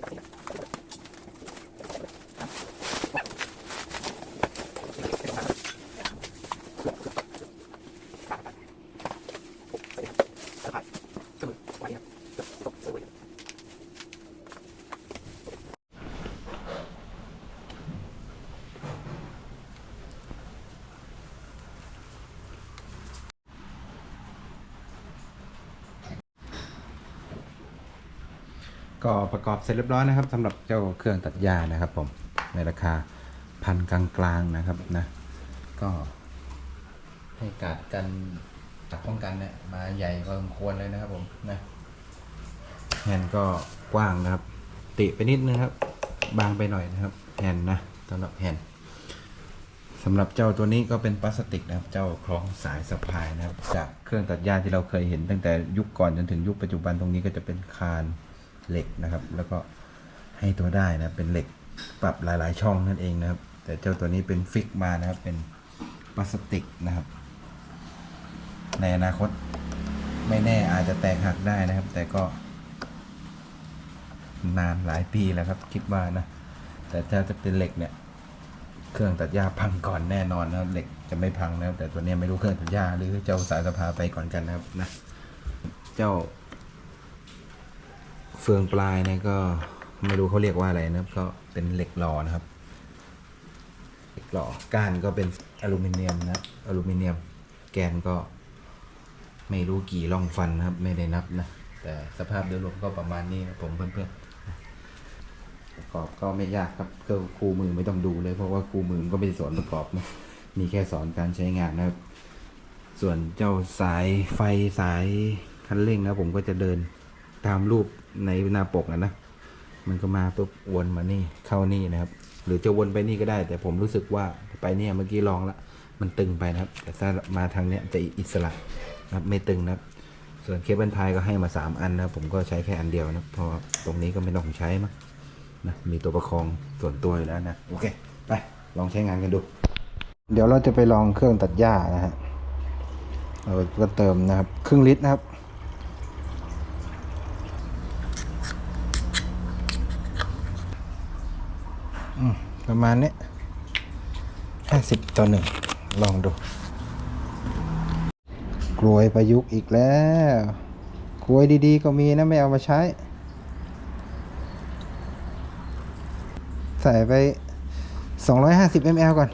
Thank you. ก็ประกอบเสร็จเรียบร้อยนะครับสำหรับเจ้าเครื่องตัดหญ้านะครับผมในราคาพันกลางๆนะครับนะ ก็ให้การกันจากป้องกันเนี่ยมาใหญ่พอสมควรเลยนะครับผมนะแฮนก็กว้างนะครับ ติไปนิดนึงครับ บางไปหน่อยนะครับแฮนนะสำหรับแฮนสำหรับเจ้าตัวนี้ก็เป็นพลาสติกนะครับ เจ้าคล้องสายสะพายนะครับ จากเครื่องตัดหญ้าที่เราเคยเห็นตั้งแต่ยุคก่อนจนถึงยุคปัจจุบันตรงนี้ก็จะเป็นคาน เหล็กนะครับ แล้วก็ให้ตัวได้นะเป็นเหล็กปรับหลาย ๆ ช่องนั่นเองนะครับ แต่เจ้าตัวนี้เป็นฟิกมานะครับ เป็นพลาสติกนะครับ ในอนาคตไม่แน่อาจจะแตกหักได้นะครับ แต่ก็ นานหลายปีแล้วครับ คิดว่านะ แต่ถ้าจะเป็นเหล็กเนี่ย เครื่องตัดหญ้าพังก่อนแน่นอนนะครับเหล็กจะไม่พังนะครับ แต่ตัวนี้ไม่รู้เครื่องตัดหญ้าหรือเจ้าสายสะพาไปก่อนกันนะครับนะ เจ้า ฟืองปลายเนี่ยก็ไม่รู้เขาเรียกว่าอะไรนะครับ ก็เป็นเหล็กหล่อนะครับ เหล็กหล่อก้านก็เป็นอลูมิเนียมนะอลูมิเนียมแกนก็ ไม่รู้กี่ร่องฟันนะครับ ไม่ได้นับนะ แต่สภาพโดยรวมก็ประมาณนี้ครับผมเพื่อนๆประกอบก็ไม่ยากครับก็ครูมือไม่ต้องดูเลย เพราะว่าครูมือก็ไม่ได้สอนประกอบนะมีแค่สอนการใช้งานนะครับ ส่วนเจ้าสายไฟสายคันเร่งนะผมก็จะเดิน ตามรูปในหน้าปกนะนะ มันก็มาปุ๊บวนมานี่เข้านี่นะครับ หรือจะวนไปนี่ก็ได้ แต่ผมรู้สึกว่าไปเนี่ยเมื่อกี้ลองละมันตึงไปนะครับ แต่ถ้ามาทางเนี้ยจะอิสระนะครับไม่ตึงนะครับ ส่วนเคเบิลไทยก็ให้มาสามอันนะผมก็ใช้แค่อันเดียวนะเพราะตรงนี้ก็ไม่ต้องใช้มั้งนะมีตัวประคองส่วนตัวอยู่แล้วนะโอเคไปลองใช้งานกันดู เดี๋ยวเราจะไปลองเครื่องตัดหญ้านะฮะเราก็เติมนะครับครึ่งลิตรนะครับ ประมาณนี้ห้าสิบต่อหนึ่งลองดูกลวยประยุกต์อีกแล้วกลวยดีๆ ก็มีนะ ไม่เอามาใช้ ใส่ไป 250 ml ก่อน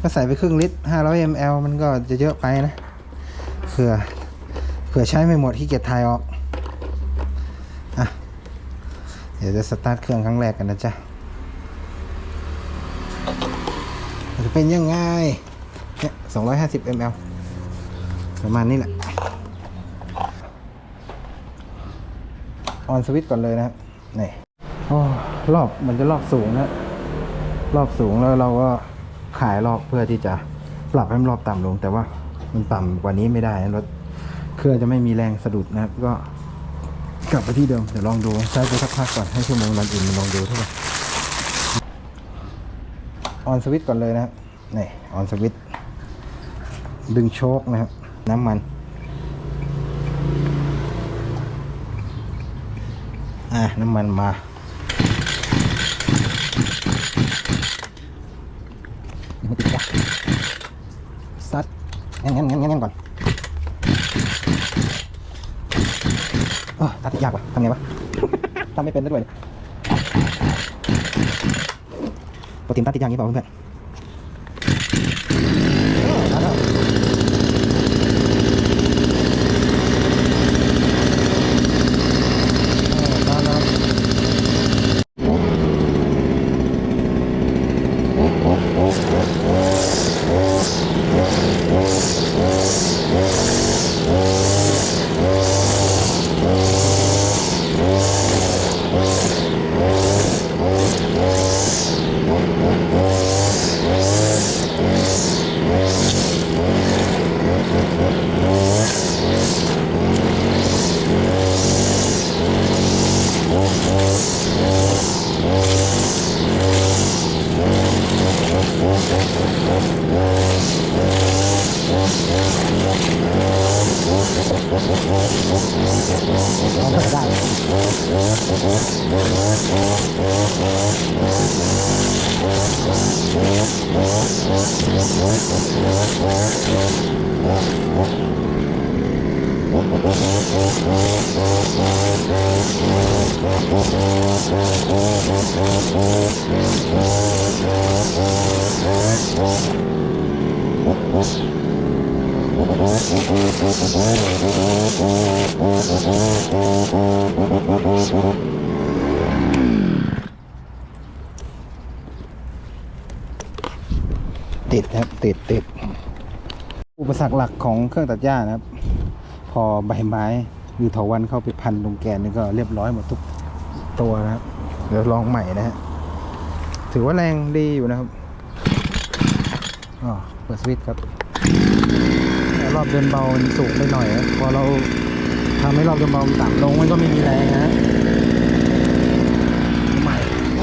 ก็ใส่ไปครึ่งลิตร 500 ml มันก็จะเยอะไปนะ เผื่อ เผื่อใช้ไม่หมดที่เกียจทายออก อะ เดี๋ยวจะสตาร์ทเครื่องครั้งแรกกันนะจ๊ะ จะ เป็นยังไงเนี่ย250 ml ประมาณนี้แหละ ออนสวิตช์ก่อนเลยนะครับนี่รอบมันจะรอบสูงนะ รอบสูงแล้วเราก็ขายรอบเพื่อที่จะปรับให้มันรอบต่ำลง แต่ว่ามันต่ำกว่านี้ไม่ได้รถเครื่องจะไม่มีแรงสะดุดนะครับ ก็กลับไปที่เดิม เดี๋ยวลองดูใช้ไปสักพักก่อนให้ชั่วโมงรันอินมันลองดูเท่าไหร่ ออนสวิตก่อนเลยนะครับนี่ออนสวิตดึงโชคนะครับ น้ำมัน อะ น้ำมันมามันติดวะซัดงั้นงั้นงั้นงั้นก่อนเออตัดยากว่ะทำไงวะ ทำไม่เป็นด้วย ปกติมตัดติดย What? ติดครับติดติดอุปสรรคหลักของเครื่องตัดหญ้านะครับ พอใบไม้หรือเถาวันเข้าไปพันตรงแกนนี่ก็เรียบร้อยหมดทุกตัวนะครับ เดี๋ยวลองใหม่นะฮะถือว่าแรงดีอยู่นะครับอ๋อเปิดสวิตช์ครับ อบเดินเบามันสูงไปหน่อยพอเราทำให้รอบเดินเบามันต่ำลงมันก็ไม่มีแรงนะฮะใหม่ปร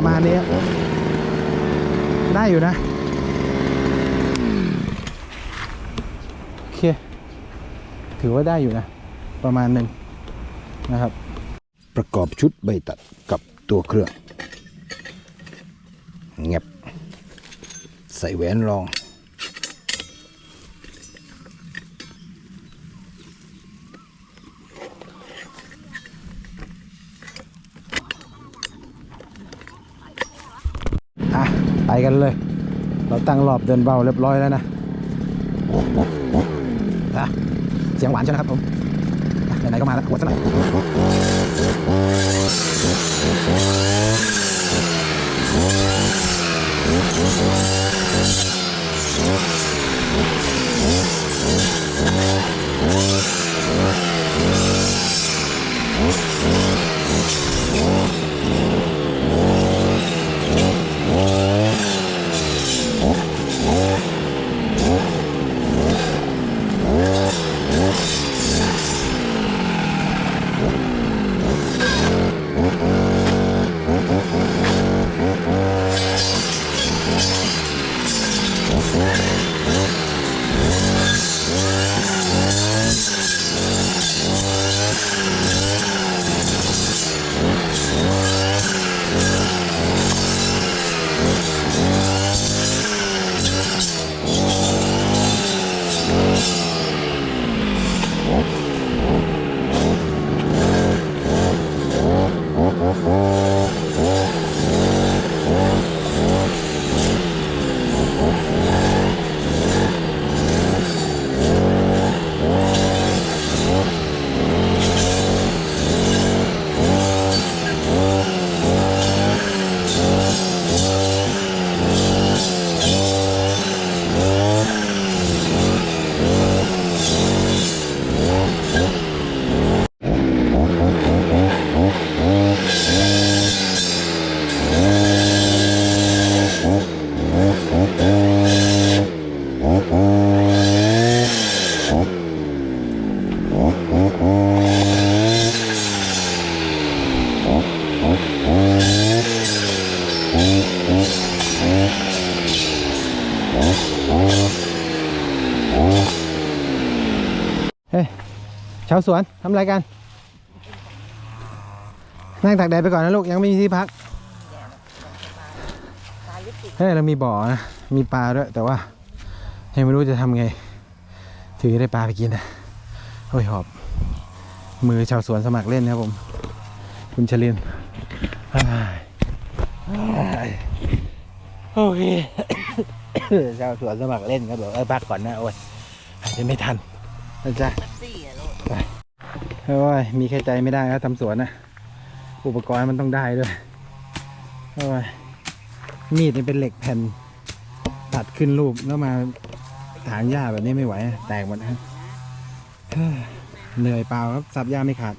ะมาณนี้ครับได้อยู่นะ โอ เค ถือว่าได้อยู่นะ ประมาณหนึ่งนะครับ ประกอบชุดใบตัดกับตัวเครื่องเงียบใส่แหวนรอง อะ ไปกันเลย เราตั้งรอบเดินเบาเรียบร้อยแล้วนะ อะเสียงหวานใช่ไหมครับผมไหนๆก็มาแล้วกดซะหน่อย เฮ้ยชาวสวนทำอะไรกัน นั่งตากแดดไปก่อนนะลูก ยังไม่มีที่พักเฮ้ยเรามีบ่อนะ มีปลาด้วยแต่ว่า ยังไม่รู้จะทำไง ถือได้ปลาไปกินนะโอ้ยหอบ มือชาวสวนสมัครเล่นนะครับผม คุณชลินอ้ายอ้ายโอเคชาวสวนสมัครเล่นครับบอกเออพักก่อนนะโอ้ยอาจจะไม่ทันนะจ๊ะแท็กซี่อะลูกโอ้ยมีแค่ใจไม่ได้นะทำสวนนะอุปกรณ์มันต้องได้ด้วยโอ้ยมีดนี่เป็นเหล็กแผ่นตัดขึ้นรูปแล้วมาถางหญ้าแบบนี้ไม่ไหว แตกหมดนะเฮ้ยเหนื่อยเปล่าครับสับหญ้าไม่ขาด